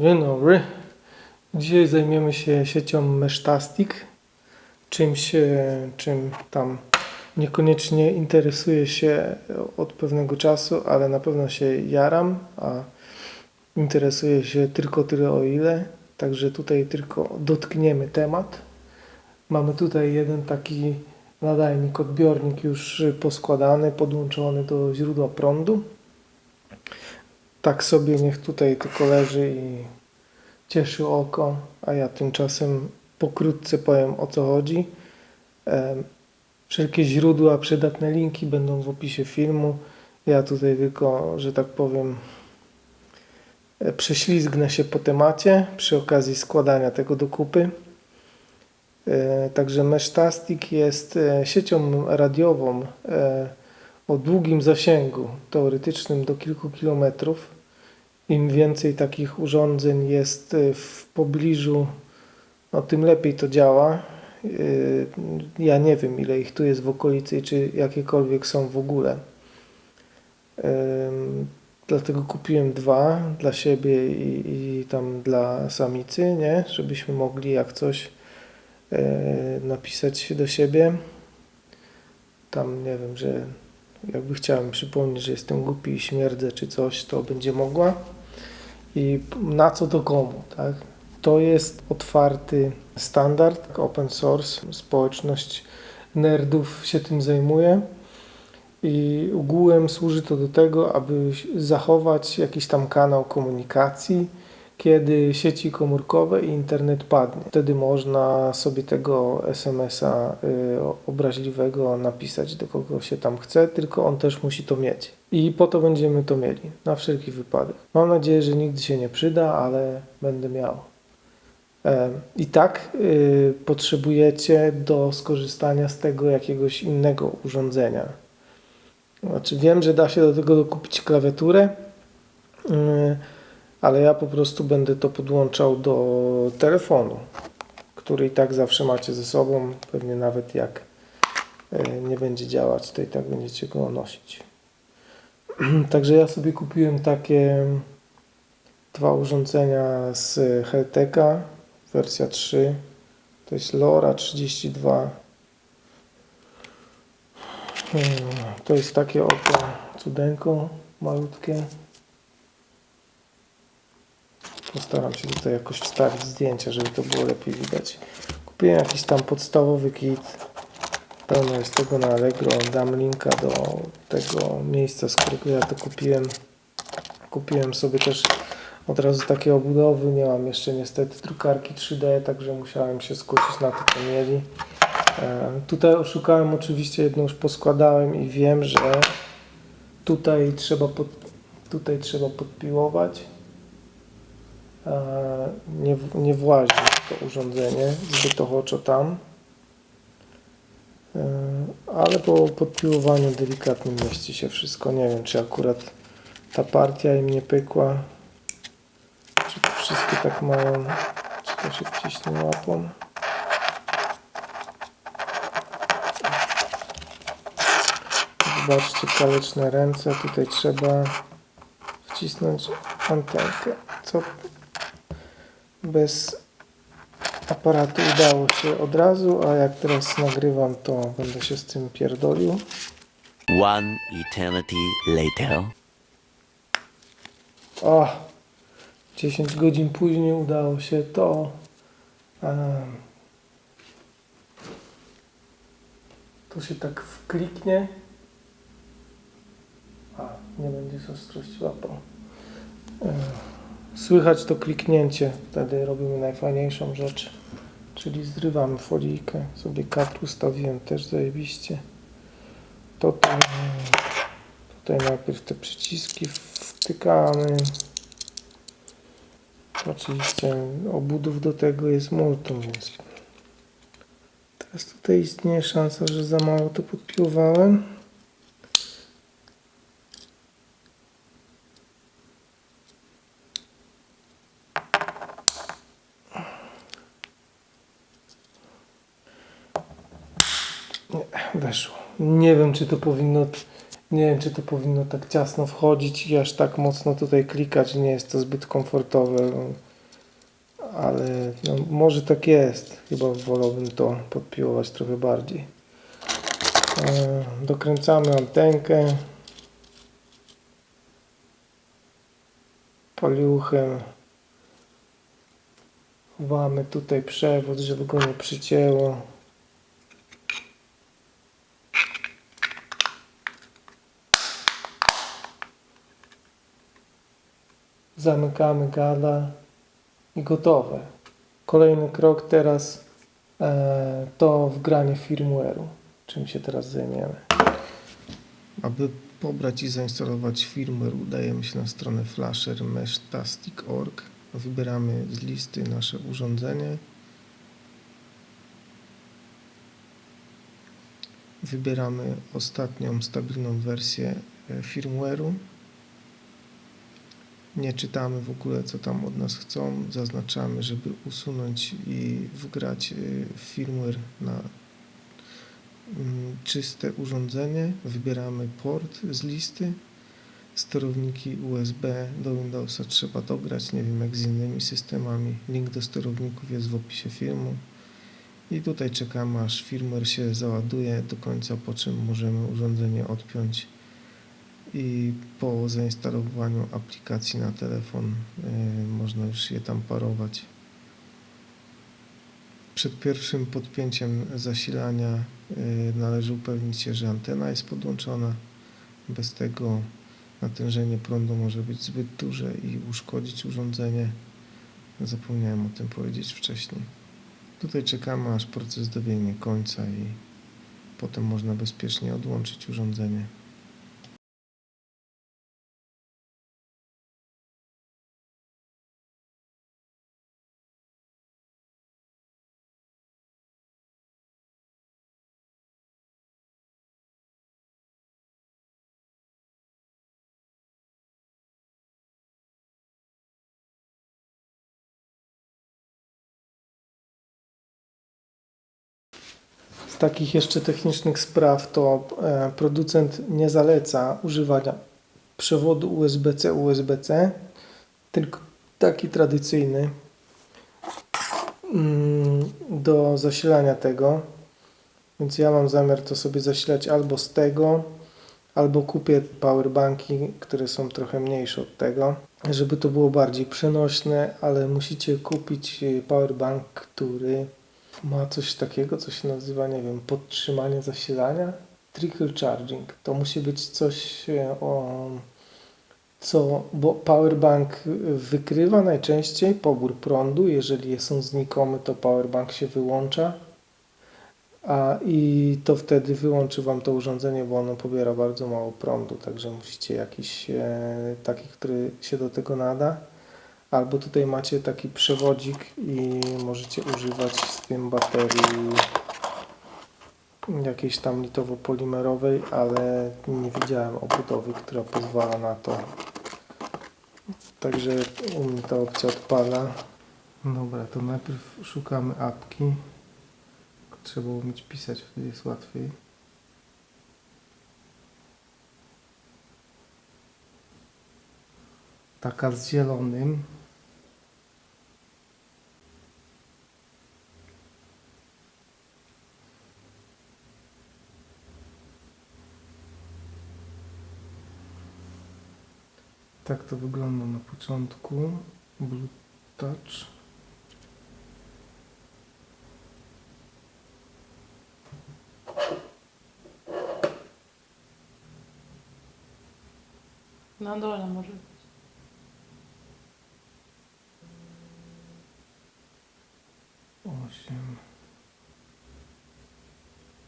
Dzień. Dzisiaj zajmiemy się siecią Meshtastic. Czymś, e, czym tam niekoniecznie interesuję się od pewnego czasu, ale na pewno się jaram, a interesuję się tylko tyle o ile. Także tutaj tylko dotkniemy temat. Mamy tutaj jeden taki nadajnik, odbiornik już poskładany, podłączony do źródła prądu. Tak sobie niech tutaj tylko leży i cieszy oko, a ja tymczasem pokrótce powiem o co chodzi. Em, Wszelkie źródła, przydatne linki będą w opisie filmu. Ja tutaj tylko, że tak powiem, e, prześlizgnę się po temacie przy okazji składania tego do kupy. E, Także Meshtastic jest e, siecią radiową e, o długim zasięgu, teoretycznym do kilku kilometrów. Im więcej takich urządzeń jest e, w pobliżu, no tym lepiej to działa. E, Ja nie wiem, ile ich tu jest w okolicy czy jakiekolwiek są w ogóle. Dlatego kupiłem dwa dla siebie i, i tam dla samicy, nie? Żebyśmy mogli jak coś e, napisać do siebie. Tam nie wiem, że jakby chciałem przypomnieć, że jestem głupi i śmierdzę czy coś, to będzie mogła. I na co to komu, tak? To jest otwarty standard, open source. Społeczność nerdów się tym zajmuje. I ogółem służy to do tego, aby zachować jakiś tam kanał komunikacji, kiedy sieci komórkowe i internet padnie. Wtedy można sobie tego SMS-a y, obraźliwego napisać do kogo się tam chce, tylko on też musi to mieć. I po to będziemy to mieli, na wszelki wypadek. Mam nadzieję, że nigdy się nie przyda, ale będę miał. I tak y, potrzebujecie do skorzystania z tego jakiegoś innego urządzenia. Znaczy wiem, że da się do tego dokupić klawiaturę, yy, ale ja po prostu będę to podłączał do telefonu, który i tak zawsze macie ze sobą. Pewnie nawet jak yy, nie będzie działać, to i tak będziecie go nosić. Także ja sobie kupiłem takie dwa urządzenia z Helteka, wersja 3. To jest LoRa 32 Hmm, To jest takie oto cudeńko malutkie. Postaram się tutaj jakoś wstawić zdjęcia, żeby to było lepiej widać. Kupiłem jakiś tam podstawowy kit. Pełno jest tego na Allegro. Dam linka do tego miejsca, z którego ja to kupiłem. Kupiłem sobie też od razu takie obudowy. Nie mam jeszcze niestety drukarki 3D, także musiałem się skusić na to, co mieli. E, Tutaj oszukałem oczywiście jedną już poskładałem i wiem, że tutaj trzeba, pod, tutaj trzeba podpiłować. Nie, nie włazi to urządzenie zbyt ochoczo tam. E, Ale po podpiłowaniu delikatnym mieści się wszystko. Nie wiem, czy akurat ta partia im nie pykła. Czy to wszystkie tak mają. Czy to się wciśnie łapą. Zobaczcie, kaleczne ręce. Tutaj trzeba wcisnąć antenkę. Co bez aparatu udało się od razu, a jak teraz nagrywam, to będę się z tym pierdolił. One eternity later. O! 10 godzin później udało się to. em, to się tak wkliknie. A, nie będzie z ostrości łapał. E, Słychać to kliknięcie, wtedy robimy najfajniejszą rzecz. Czyli zrywamy folijkę. Sobie kart ustawiłem też zajebiście. To tu, tutaj najpierw te przyciski wtykamy. Oczywiście obudów do tego jest multum, więc teraz tutaj istnieje szansa, że za mało to podpiłowałem. Nie, weszło. Nie wiem, czy to powinno Nie wiem, czy to powinno tak ciasno wchodzić i aż tak mocno tutaj klikać. Nie jest to zbyt komfortowe. Ale no, może tak jest. Chyba wolałbym to podpiłować trochę bardziej. E, dokręcamy antenkę. Paluchem. Chowamy tutaj przewód, żeby go nie przycięło. Zamykamy gada i gotowe. Kolejny krok teraz e, to wgranie firmware'u, czym się teraz zajmiemy. Aby pobrać i zainstalować firmware, udajemy się na stronę flasher.meshtastic.org. Wybieramy z listy nasze urządzenie. Wybieramy ostatnią stabilną wersję e, firmware'u. Nie czytamy w ogóle, co tam od nas chcą. Zaznaczamy, żeby usunąć i wgrać y, firmware na mm, czyste urządzenie. Wybieramy port z listy. Sterowniki USB do Windowsa trzeba dograć, nie wiem jak z innymi systemami. Link do sterowników jest w opisie filmu. I tutaj czekamy aż firmware się załaduje do końca, po czym możemy urządzenie odpiąć i po zainstalowaniu aplikacji na telefon y, można już je tam parować. Przed pierwszym podpięciem zasilania y, należy upewnić się, że antena jest podłączona. Bez tego natężenie prądu może być zbyt duże i uszkodzić urządzenie. Zapomniałem o tym powiedzieć wcześniej. Tutaj czekamy aż proces dobiegnie końca i potem można bezpiecznie odłączyć urządzenie. Takich jeszcze technicznych spraw to e, producent nie zaleca używania przewodu USB-C USB-C, tylko taki tradycyjny mm, do zasilania tego. Więc ja mam zamiar to sobie zasilać albo z tego, albo kupię powerbanki, które są trochę mniejsze od tego, żeby to było bardziej przenośne, ale musicie kupić e, powerbank, który ma coś takiego, co się nazywa, nie wiem, podtrzymanie zasilania. Trickle charging. To musi być coś e, o co, bo powerbank wykrywa najczęściej pobór prądu. Jeżeli są znikomy, to powerbank się wyłącza. A i to wtedy wyłączy Wam to urządzenie, bo ono pobiera bardzo mało prądu, także musicie jakiś e, taki, który się do tego nada. Albo tutaj macie taki przewodzik i możecie używać z tym baterii jakiejś tam litowo-polimerowej, ale nie widziałem obudowy, która pozwala na to. Także u mnie ta opcja odpada. Dobra, to najpierw szukamy apki. Trzeba umieć pisać, wtedy jest łatwiej. Taka z zielonym. Tak to wygląda na początku. Blue Touch. Na dole może być. osiem,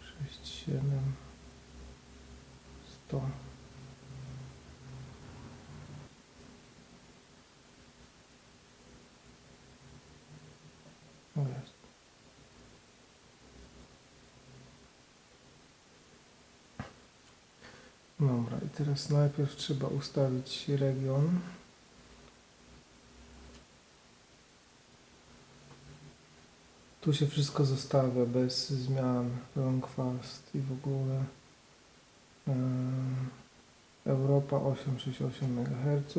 sześć, siedem, sto. O jest. Dobra, i teraz najpierw trzeba ustawić region. Tu się wszystko zostawia bez zmian, long fast i w ogóle. Eee, Europa 868 MHz.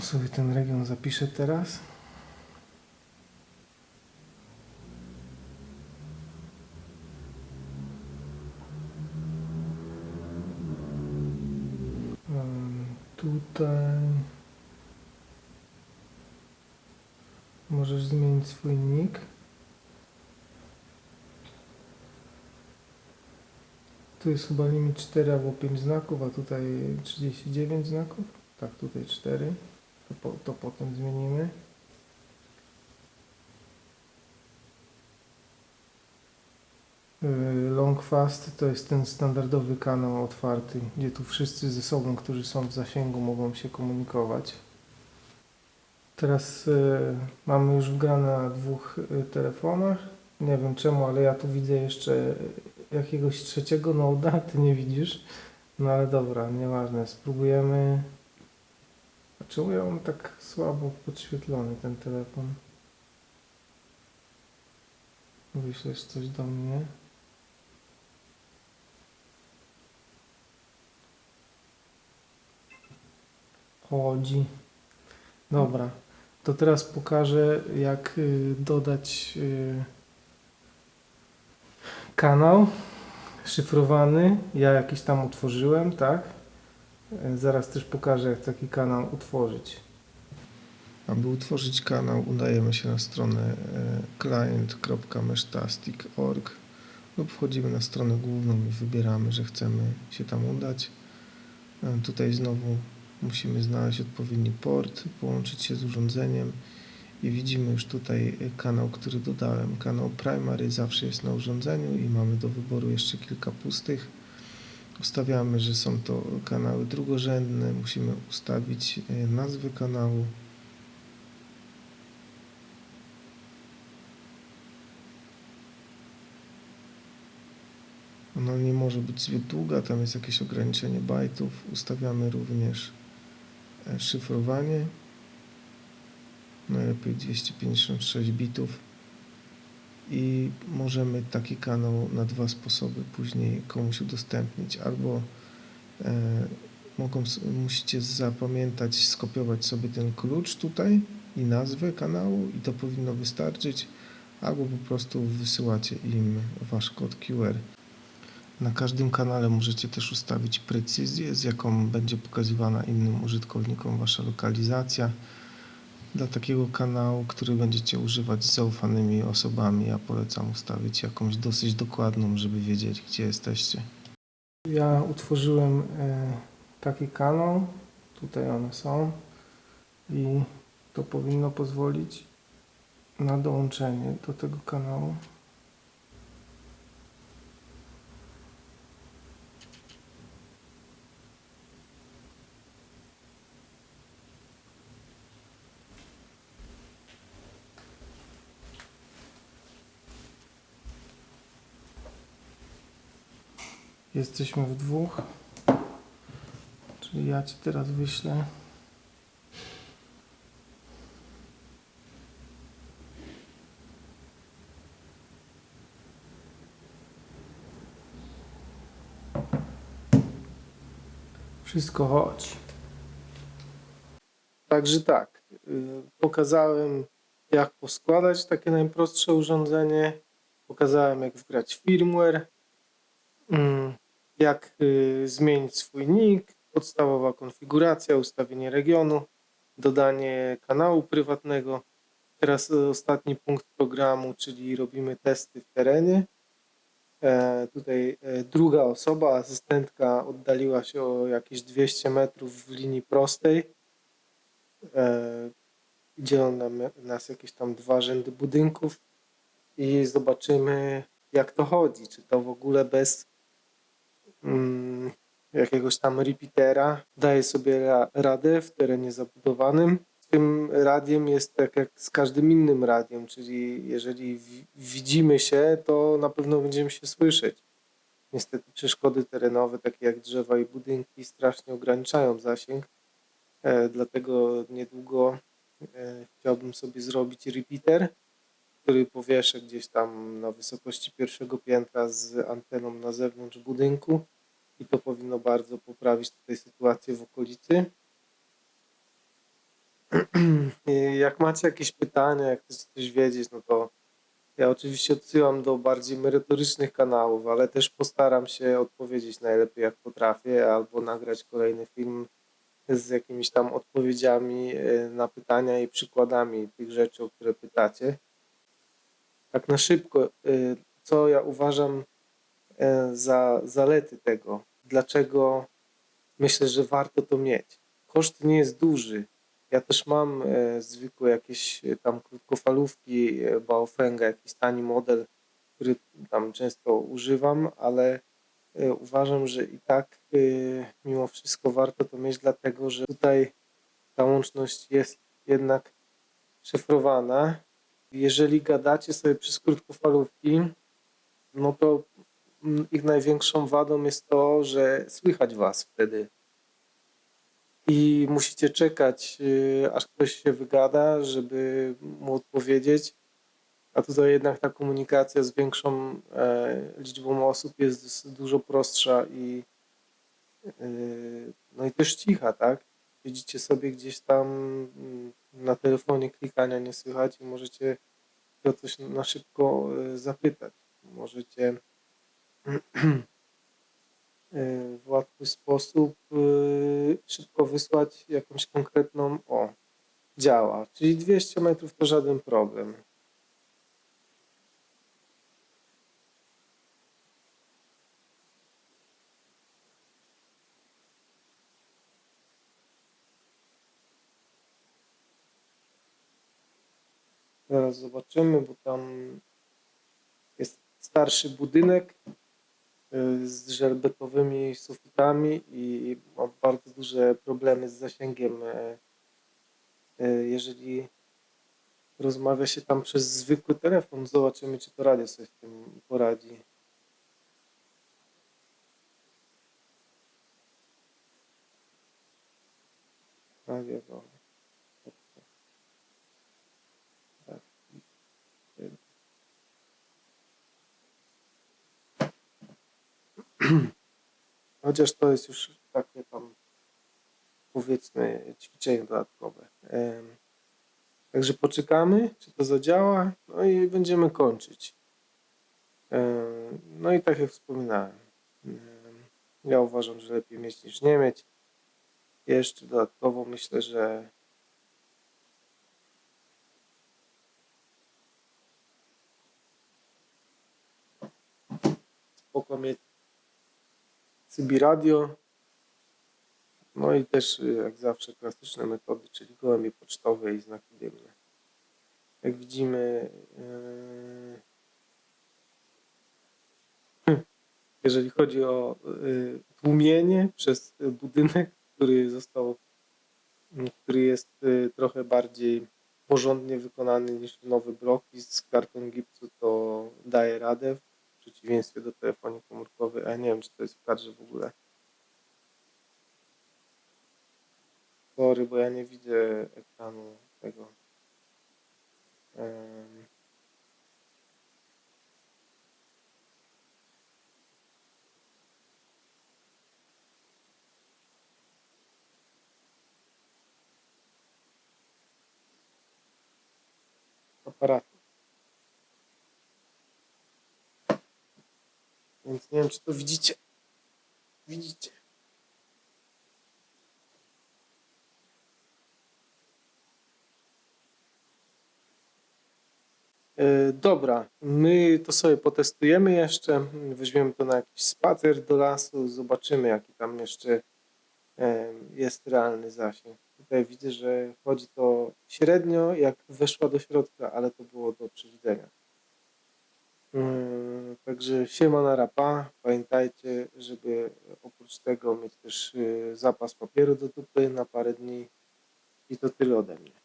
sobie ten region zapiszę teraz. Tutaj możesz zmienić swój nick. Tu jest chyba limit 4 albo 5 znaków, a tutaj 39 znaków. Tak, tutaj 4. To, po, to potem zmienimy. Longfast to jest ten standardowy kanał otwarty, gdzie tu wszyscy ze sobą, którzy są w zasięgu, mogą się komunikować. Teraz yy, mamy już wgrane na dwóch yy, telefonach. Nie wiem czemu, ale ja tu widzę jeszcze jakiegoś trzeciego noda, ty nie widzisz. No ale dobra, nieważne, spróbujemy. A czemu ja mam tak słabo podświetlony ten telefon? Wyślesz coś do mnie. Chodzi. Dobra, to teraz pokażę jak y, dodać y, kanał szyfrowany. Ja jakiś tam utworzyłem, tak? E, Zaraz też pokażę, jak taki kanał utworzyć. Aby utworzyć kanał, udajemy się na stronę client.meshtastic.org lub wchodzimy na stronę główną i wybieramy, że chcemy się tam udać. Tutaj znowu musimy znaleźć odpowiedni port, połączyć się z urządzeniem i widzimy już tutaj kanał, który dodałem. Kanał primary zawsze jest na urządzeniu i mamy do wyboru jeszcze kilka pustych. Ustawiamy, że są to kanały drugorzędne. Musimy ustawić e, nazwę kanału. Ona nie może być zbyt długa, tam jest jakieś ograniczenie bajtów. Ustawiamy również szyfrowanie. Najlepiej 256 bitów. I możemy taki kanał na dwa sposoby później komuś udostępnić. Albo e, mogą, musicie zapamiętać, skopiować sobie ten klucz tutaj i nazwę kanału i to powinno wystarczyć. Albo po prostu wysyłacie im wasz kod QR. Na każdym kanale możecie też ustawić precyzję, z jaką będzie pokazywana innym użytkownikom wasza lokalizacja. Dla takiego kanału, który będziecie używać z zaufanymi osobami, ja polecam ustawić jakąś dosyć dokładną, żeby wiedzieć, gdzie jesteście. Ja utworzyłem e, taki kanał. Tutaj one są. I to powinno pozwolić na dołączenie do tego kanału. Jesteśmy w dwóch. Czyli ja ci teraz wyślę. Wszystko chodzi. Także tak. y, Pokazałem, jak poskładać takie najprostsze urządzenie. Pokazałem, jak wgrać firmware. Jak y, zmienić swój nick, podstawowa konfiguracja, ustawienie regionu, dodanie kanału prywatnego. Teraz ostatni punkt programu, czyli robimy testy w terenie. E, tutaj e, druga osoba, asystentka oddaliła się o jakieś 200 metrów w linii prostej. E, dzielą nas jakieś tam dwa rzędy budynków i zobaczymy jak to chodzi. Czy to w ogóle bez mm, jakiegoś tam repeatera daje sobie ra- radę w terenie zabudowanym. Tym radiem jest tak jak z każdym innym radiem, czyli jeżeli wi- widzimy się, to na pewno będziemy się słyszeć. Niestety przeszkody terenowe, takie jak drzewa i budynki, strasznie ograniczają zasięg. E, dlatego niedługo e, chciałbym sobie zrobić repeater który powieszę gdzieś tam na wysokości pierwszego piętra z anteną na zewnątrz budynku i to powinno bardzo poprawić tutaj sytuację w okolicy. Jak macie jakieś pytania, jak chcecie coś wiedzieć, no to ja oczywiście odsyłam do bardziej merytorycznych kanałów, ale też postaram się odpowiedzieć najlepiej jak potrafię, albo nagrać kolejny film z jakimiś tam odpowiedziami e, na pytania i przykładami tych rzeczy, o które pytacie. Tak na szybko, e, co ja uważam e, za zalety tego, dlaczego myślę, że warto to mieć. Koszt nie jest duży. Ja też mam e, zwykłe jakieś e, tam krótkofalówki e, Baofenga, jakiś tani model, który tam często używam, ale uważam, że i tak mimo wszystko warto to mieć, dlatego że tutaj ta łączność jest jednak szyfrowana. Jeżeli gadacie sobie przez krótkofalówki, no to ich największą wadą jest to, że słychać was wtedy i musicie czekać, y, aż ktoś się wygada, żeby mu odpowiedzieć. A tutaj jednak ta komunikacja z większą e, liczbą osób jest dużo prostsza i y, no i też cicha, tak? Siedzicie sobie gdzieś tam mm, na telefonie, klikania nie słychać i możecie o coś na szybko y, zapytać. Możecie w łatwy sposób y, szybko wysłać jakąś konkretną, o, działa. Czyli 200 metrów to żaden problem. Zaraz zobaczymy, bo tam jest starszy budynek z żelbetowymi sufitami i ma bardzo duże problemy z zasięgiem. y, y, Jeżeli rozmawia się tam przez zwykły telefon, zobaczymy, czy to radio sobie z tym poradzi. Tak. Chociaż to jest już takie tam powiedzmy ćwiczenie dodatkowe. Także poczekamy, czy to zadziała, no i będziemy kończyć. No i tak jak wspominałem, em, ja uważam, że lepiej mieć niż nie mieć. Jeszcze dodatkowo myślę, że spoko mieć CB radio. No i też y, jak zawsze klasyczne metody, czyli gołębie pocztowe i znaki dymne. Jak widzimy, yy, jeżeli chodzi o yy, tłumienie przez budynek, który został, mm, który jest trochę bardziej porządnie wykonany niż nowy blok i z karton gipsu, to daje radę przeciwieństwie do telefonii komórkowej, a nie wiem, czy to jest w kadrze w ogóle. Sorry, bo ja nie widzę ekranu tego. Em, aparatu. Więc nie wiem, czy to widzicie. Widzicie. E, Dobra, my to sobie potestujemy jeszcze, weźmiemy to na jakiś spacer do lasu, zobaczymy jaki tam jeszcze em, jest realny zasięg. Tutaj widzę, że chodzi to średnio, jak weszła do środka, ale to było do przewidzenia. Mm, Także siema na rapa. Pamiętajcie, żeby oprócz tego mieć też y, zapas papieru do dupy na parę dni. I to tyle ode mnie.